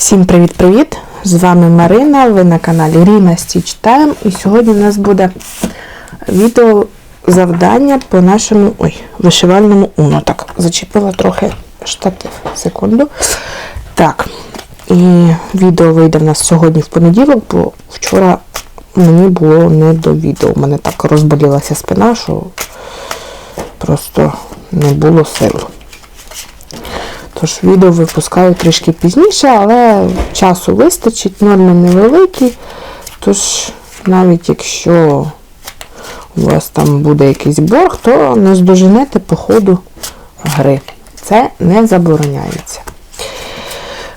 Всім привіт-привіт! З вами Марина, ви на каналі Ріна Стіч Тайм. І сьогодні у нас буде відео завдання по нашому ой, вишивальному уно. Так, зачепила трохи штатив. Секунду. Так, і відео вийде в нас сьогодні в понеділок, бо вчора мені було не до відео. У мене так розболілася спина, що просто не було сил. Тож відео випускаю трішки пізніше, але часу вистачить, норми невеликі. Тож, навіть якщо у вас там буде якийсь борг, то не здоженете по ходу гри. Це не забороняється.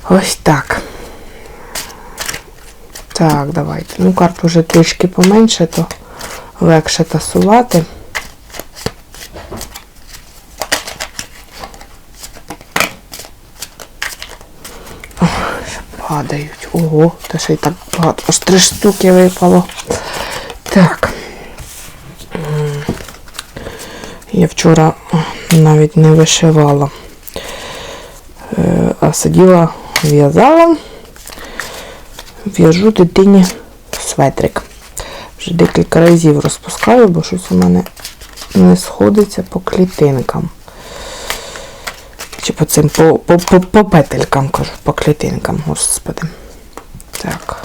Ось так. Так, давайте. Ну, карту вже трішки поменше, то легше тасувати. Падають. Ого, та ще й так багато. Аж три штуки випало. Так. Я вчора навіть не вишивала, Е, а сиділа, в'язала, в'яжу дитині светрик. Вже декілька разів розпускаю, бо щось у мене не сходиться по клітинкам. Чи по цим по, по, по, по петелькам, кажу, по клітинкам, господи. Так.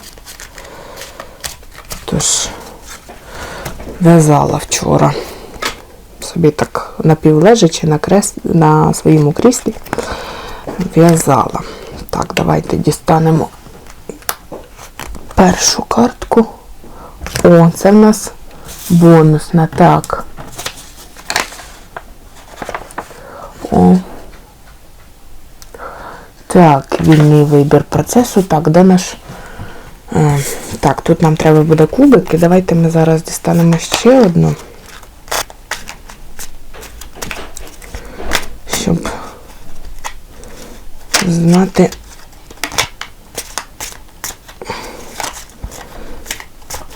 Тож, в'язала вчора. Собі так напівлежачи на, крес... на своєму кріслі в'язала. Так, давайте дістанемо першу картку. О, це в нас бонусна. Так. Так, вільний вибір процесу. Так, де наш. Е, Так, тут нам треба буде кубики. Давайте ми зараз дістанемо ще одну. Щоб знати.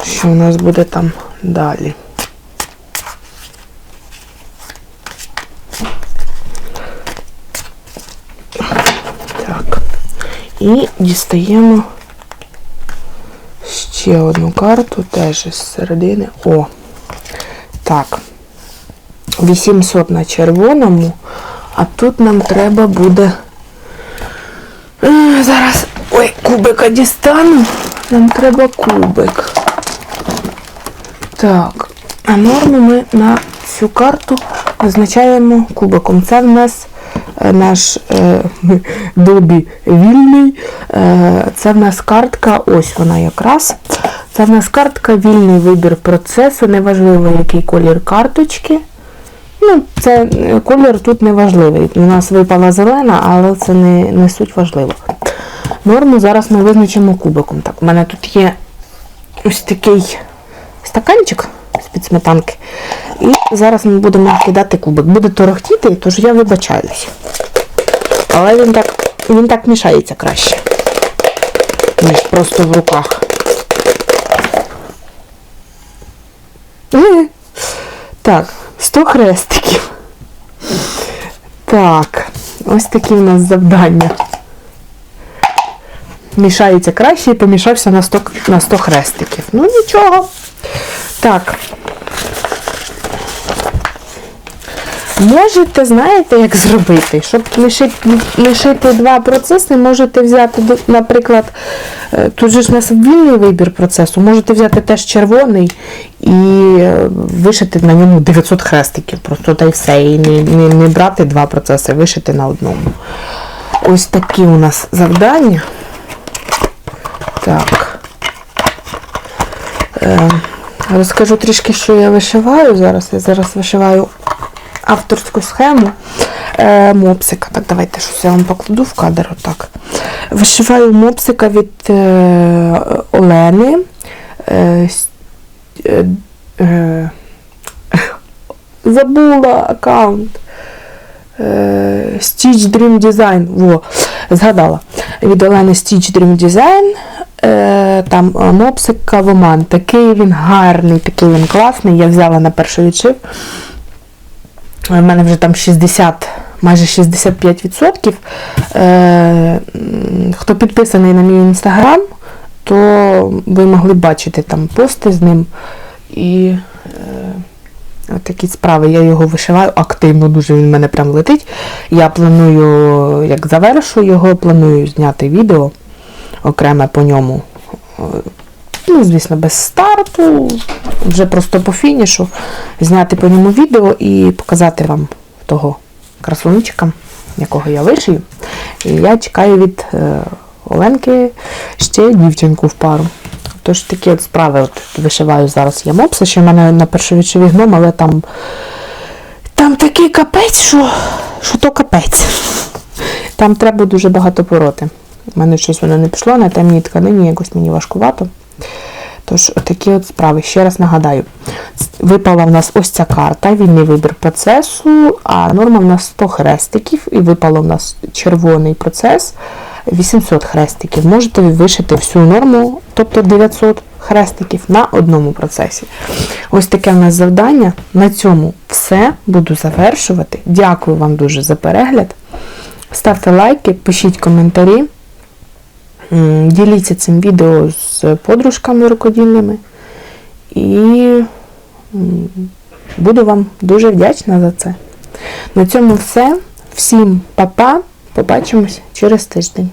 Що у нас буде там далі. Так. І дістаємо ще одну карту, теж з середини. О! Так. 800 на червоному, а тут нам треба буде. Е, Зараз. Ой, кубика дістану. Нам треба кубик. Так. А норму ми на цю карту визначаємо кубиком. Це в нас наш е, добі вільний. Е, це в нас картка, ось вона якраз. Це в нас картка вільний вибір процесу, неважливо, який колір карточки. Ну, це е, колір тут не важливий. У нас випала зелена, але це не, не суть важливо. Норму зараз ми визначимо кубиком. Так, у мене тут є ось такий стаканчик з-під сметанки. І зараз ми будемо кидати кубик. Буде торохтіти, тож я вибачаюсь. Але він так, він так мішається краще, ніж просто в руках. Так, 100 хрестиків. Так, ось такі в нас завдання. Мішається краще і помішався на 100, на 100 хрестиків. Ну нічого. Так. Можете, знаєте, як зробити? Щоб лишити, лишити два процеси, можете взяти, наприклад, е, тут же ж у нас вільний вибір процесу, можете взяти теж червоний і е, вишити на ньому 900 хрестиків. Просто та й все. І не, не, не брати два процеси, вишити на одному. Ось такі у нас завдання. Так. Е, розкажу трішки, що я вишиваю зараз. Я зараз вишиваю авторську схему е, мопсика. Так, давайте щось я вам покладу в кадр. Отак. Вишиваю мопсика від е, Олени. Е, е, е, забула аккаунт. Е, Stitch Dream Design. Во, згадала. Від Олени Stitch Dream Design. Е, Там е, мопсик кавоман. Такий він гарний, такий він класний. Я взяла на перший відшив. У мене вже там 60 майже 65%. Е, хто підписаний на мій інстаграм, то ви могли бачити там пости з ним. І е, такі справи. Я його вишиваю активно, дуже він в мене прям летить. Я планую, як завершу його, планую зняти відео окреме по ньому. Ну, звісно, без старту, вже просто по фінішу, зняти по ньому відео і показати вам того красунчика, якого я вишию. І я чекаю від е, Оленки ще дівчинку в пару. Тож такі от справи от вишиваю зараз я мопса, ще в мене на першовічові гном, але там, там такий капець, що, що то капець. Там треба дуже багато пороти. У мене щось воно не пішло, на темній тканині якось мені важкувато. Тож, такі от справи. Ще раз нагадаю, випала в нас ось ця карта, вільний вибір процесу, а норма в нас 100 хрестиків, і випало в нас червоний процес 800 хрестиків. Можете вишити всю норму, тобто 900 хрестиків на одному процесі. Ось таке в нас завдання. На цьому все. Буду завершувати. Дякую вам дуже за перегляд. Ставте лайки, пишіть коментарі. Діліться цим відео з подружками рукодільними. І буду вам дуже вдячна за це. На цьому все. Всім па-па. Побачимось через тиждень.